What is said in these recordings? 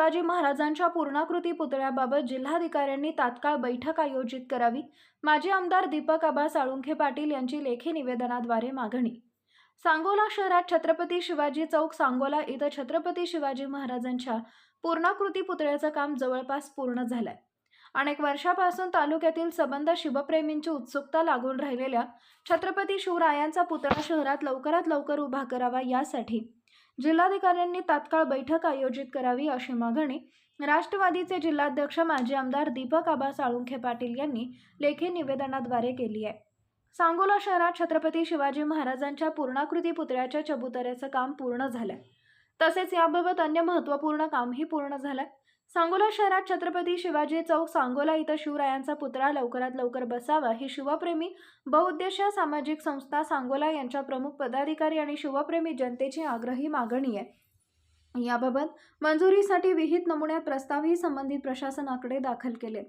शिवाजी महाराजांच्या पूर्णाकृती पुतळ्याबाबत जिल्हाधिकाऱ्यांनी तात्काळ बैठक आयोजित करावी. माजी आमदार दीपक आबा साळुंखे पाटील यांची लेखी निवेदनाद्वारे मागणी. सांगोला शहरात छत्रपती शिवाजी चौक सांगोला इथं छत्रपती शिवाजी महाराजांच्या पूर्णाकृती पुतळ्याचं काम जवळपास पूर्ण झालंय. अनेक वर्षापासून तालुक्यातील सबंध शिवप्रेमींची उत्सुकता लागून राहिलेल्या छत्रपती शिवरायांचा पुतळा शहरात लवकरात लवकर उभा करावा यासाठी जिल्हाधिकाऱ्यांनी तात्काळ बैठक आयोजित करावी अशी मागणी राष्ट्रवादीचे जिल्हाध्यक्ष माजी आमदार दीपक आबा साळुंखे पाटील यांनी लेखी निवेदनाद्वारे केली आहे. सांगोला शहरात छत्रपती शिवाजी महाराजांच्या पूर्णाकृती पुतळ्याच्या चबुतऱ्याचं काम पूर्ण झालंय. तसेच याबाबत अन्य महत्त्वपूर्ण कामही पूर्ण झालंय. सांगोला शहरात छत्रपती शिवाजी चौक सांगोला इथं शिवरायांचा पुतळा लवकरात लवकर बसावा ही शिवप्रेमी बहुउद्देशीय सामाजिक संस्था सांगोला यांच्या प्रमुख पदाधिकारी आणि शिवप्रेमी जनतेची आग्रही मागणी आहे. याबाबत मंजुरीसाठी विहित नमुन्यात प्रस्तावही संबंधित प्रशासनाकडे दाखल केले.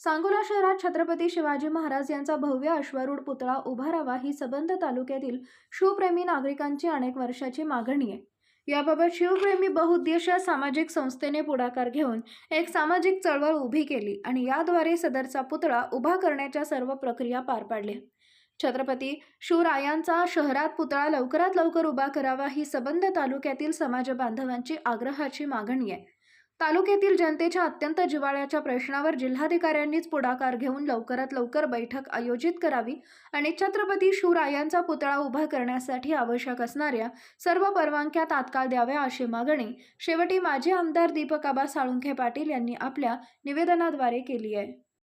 सांगोला शहरात छत्रपती शिवाजी महाराज यांचा भव्य अश्वारूढ पुतळा उभारावा ही सबंध तालुक्यातील शिवप्रेमी नागरिकांची अनेक वर्षाची मागणी आहे. याबाबत शिवप्रेमी बहुउद्देशीय सामाजिक संस्थेने पुढाकार घेऊन एक सामाजिक चळवळ उभी केली आणि याद्वारे सदरचा पुतळा उभा करण्याच्या सर्व प्रक्रिया पार पाडल्या. छत्रपती शिवरायांचा शहरात पुतळा लवकरात लवकर उभा करावा ही सबंध तालुक्यातील समाज बांधवांची आग्रहाची मागणी आहे. तालुक्यातील जनतेच्या अत्यंत जिव्हाळ्याच्या प्रश्नावर जिल्हाधिकाऱ्यांनीच पुढाकार घेऊन लवकरात लवकर बैठक आयोजित करावी आणि छत्रपती शिवरायांचा पुतळा उभा करण्यासाठी आवश्यक असणाऱ्या सर्व परवानग्या तात्काळ द्याव्या अशी मागणी शेवटी माजी आमदार दीपक आबा साळुंखे पाटील यांनी आपल्या निवेदनाद्वारे केली आहे.